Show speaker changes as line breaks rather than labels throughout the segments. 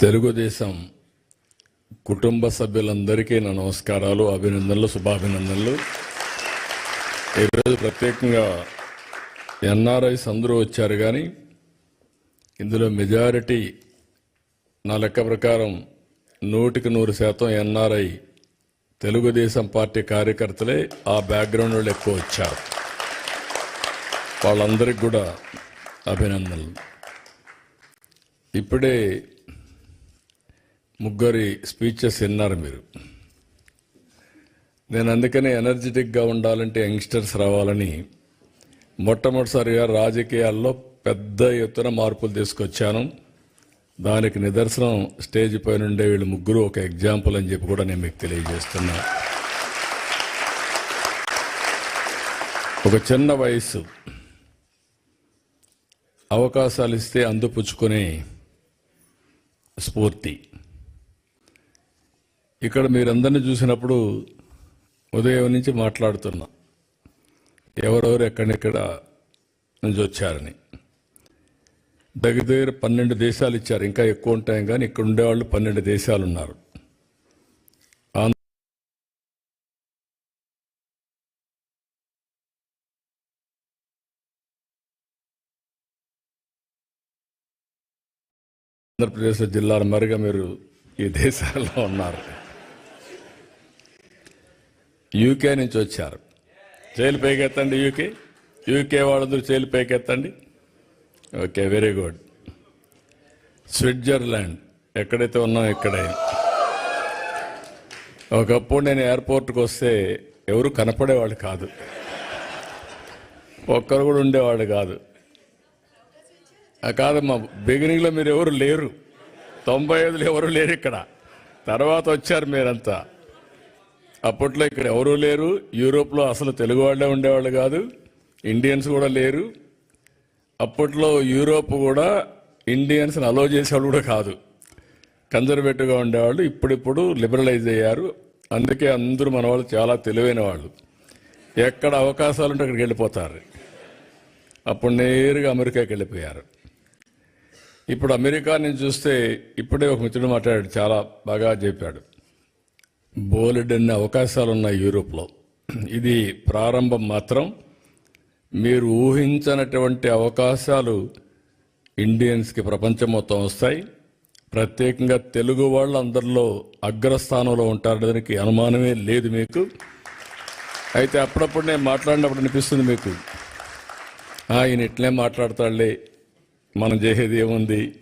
తెలుగుదేశం కుటుంబ సభ్యులందరికీ నా నమస్కారాలు అభినందనలు శుభాభినందనలు. ఈరోజు ప్రత్యేకంగా ఎన్ఆర్ఐస్ అందరూ వచ్చారు కానీ ఇందులో మెజారిటీ నా లెక్క ప్రకారం నూటికి నూరు శాతం ఎన్ఆర్ఐ తెలుగుదేశం పార్టీ కార్యకర్తలే ఆ బ్యాక్గ్రౌండ్ వాళ్ళు ఎక్కువ వచ్చారు. వాళ్ళందరికీ కూడా అభినందనలు. ఇప్పుడే ముగ్గురి స్పీచెస్ విన్నారు మీరు. నేను అందుకనే ఎనర్జెటిక్గా ఉండాలంటే యంగ్స్టర్స్ రావాలని మొట్టమొదటిసారిగా రాజకీయాల్లో పెద్ద ఎత్తున మార్పులు తీసుకొచ్చాను. దానికి నిదర్శనం స్టేజ్ పైన ఉండే వీళ్ళు ముగ్గురు ఒక ఎగ్జాంపుల్ అని చెప్పి కూడా నేను మీకు తెలియజేస్తున్నా. ఒక చిన్న వయస్సు. అవకాశాలు ఇస్తే అందుపుచ్చుకునే స్ఫూర్తి. ఇక్కడ మీరందరిని చూసినప్పుడు ఉదయం నుంచి మాట్లాడుతున్నా. ఎవరెవరు ఎక్కడెక్కడ నుంచి వచ్చారని. దగ్గర దగ్గర పన్నెండు దేశాలు ఇచ్చారు. ఇంకా ఎక్కువ ఉంటాయి కానీ ఇక్కడ ఉండేవాళ్ళు పన్నెండు దేశాలు ఉన్నారు ఆంధ్రప్రదేశ్ జిల్లాల మరిగా మీరు ఈ దేశాల్లో ఉన్నారు. యూకే నుంచి వచ్చారు. చేలు పైకెత్తండి యూకే యూకే వాళ్ళందరూ చేలు పైకెత్తండి. ఓకే వెరీ గుడ్ స్విట్జర్లాండ్ ఎక్కడైతే ఉన్నాం ఇక్కడే. ఒకప్పుడు నేను ఎయిర్పోర్ట్కి వస్తే ఎవరు కనపడేవాళ్ళు కాదు. ఒక్కరు కూడా ఉండేవాళ్ళు కాదు. ఆ కాదమ్మా బిగినింగ్లో మీరు ఎవరు లేరు. తొంభై ఐదులో ఎవరు లేరు ఇక్కడ. తర్వాత వచ్చారు మీరంతా. అప్పట్లో ఇక్కడ ఎవరూ లేరు. యూరోప్లో అసలు తెలుగు వాళ్ళే ఉండేవాళ్ళు కాదు. ఇండియన్స్ కూడా లేరు. అప్పట్లో యూరోప్ కూడా ఇండియన్స్ని అలో చేసేవాళ్ళు కూడా కాదు. కన్జర్వేటివ్గా ఉండేవాళ్ళు. ఇప్పుడిప్పుడు లిబరలైజ్ అయ్యారు. అందుకే అందరూ మన వాళ్ళు చాలా తెలివైన వాళ్ళు. ఎక్కడ అవకాశాలు ఉంటే అక్కడికి వెళ్ళిపోతారు. అప్పుడు నేరుగా అమెరికాకి వెళ్ళిపోయారు. ఇప్పుడు అమెరికా నుంచి చూస్తే ఇప్పుడే ఒక మిత్రుడు మాట్లాడాడు చాలా బాగా చెప్పాడు. బోలెడన్ని అవకాశాలు ఉన్నాయి యూరోప్లో. ఇది ప్రారంభం మాత్రం మీరు ఊహించనటువంటి అవకాశాలు ఇండియన్స్కి ప్రపంచం మొత్తం వస్తాయి. ప్రత్యేకంగా తెలుగు వాళ్ళు అందరిలో అగ్రస్థానంలో ఉంటారు దానికి అనుమానమే లేదు మీకు. అయితే అప్పుడప్పుడు నేను మాట్లాడినప్పుడు అనిపిస్తుంది మీకు. ఆయన ఇట్లే మాట్లాడతాడులే. మనం చేసేది ఏముంది?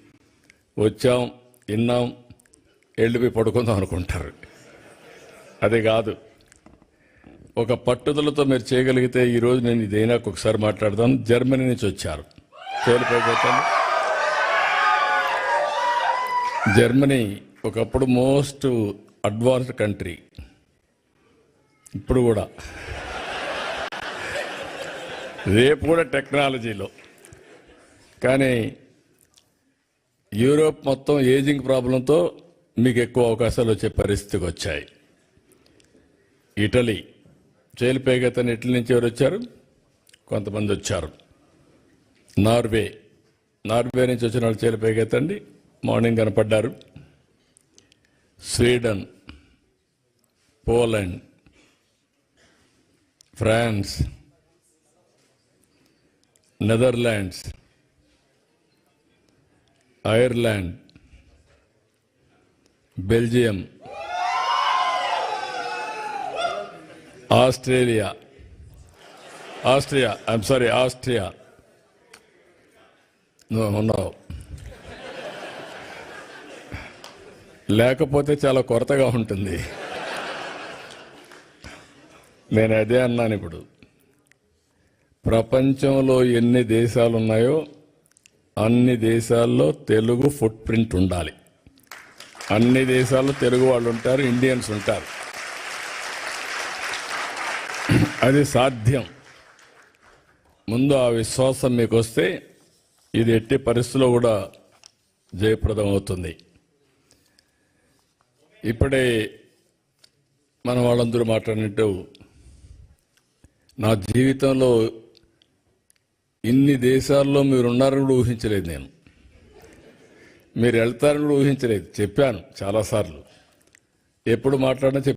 వచ్చాం విన్నాం వెళ్ళిపోయి పడుకుందాం అనుకుంటారు. అది కాదు. ఒక పట్టుదలతో మీరు చేయగలిగితే ఈరోజు నేను ఇదైనా ఒకసారి మాట్లాడదాం. జర్మనీ నుంచి వచ్చారు. తేలిపోతాను జర్మనీ ఒకప్పుడు మోస్ట్ అడ్వాన్స్డ్ కంట్రీ. ఇప్పుడు కూడా. రేపు కూడా టెక్నాలజీలో. కానీ యూరోప్ మొత్తం ఏజింగ్ ప్రాబ్లంతో మీకు ఎక్కువ అవకాశాలు వచ్చే పరిస్థితికి వచ్చాయి. ఇటలీ. చేలిపేగతని ఇటలీ నుంచి ఎవరు వచ్చారు? కొంతమంది వచ్చారు. నార్వే. నార్వే నుంచి వచ్చిన వాళ్ళు చేలిపేగెత్తండి morning కనపడ్డారు. Sweden. Poland. France. Netherlands. Ireland. Belgium. Australia. Austria I'm sorry Austria. నువ్వు ఉన్నావు లేకపోతే చాలా కొరతగా ఉంటుంది. నేను అదే అన్నాను ఇప్పుడు. ప్రపంచంలో ఎన్ని దేశాలు ఉన్నాయో అన్ని దేశాల్లో తెలుగు ఫుట్ ప్రింట్ ఉండాలి. అన్ని దేశాల్లో తెలుగు వాళ్ళు ఉంటారు ఇండియన్స్ ఉంటారు. అది సాధ్యం. ముందు ఆ విశ్వాసం మీకు వస్తే ఇది ఎట్టి పరిస్థితుల్లో కూడా జయప్రదం అవుతుంది ఇప్పుడే మన వాళ్ళందరూ మాట్లాడినట్టు నా జీవితంలో ఇన్ని దేశాల్లో మీరు ఉన్నారని కూడా ఊహించలేదు నేను. మీరు వెళ్తారని కూడా ఊహించలేదు. చెప్పాను చాలాసార్లు. ఎప్పుడు మాట్లాడినా చెప్పాను.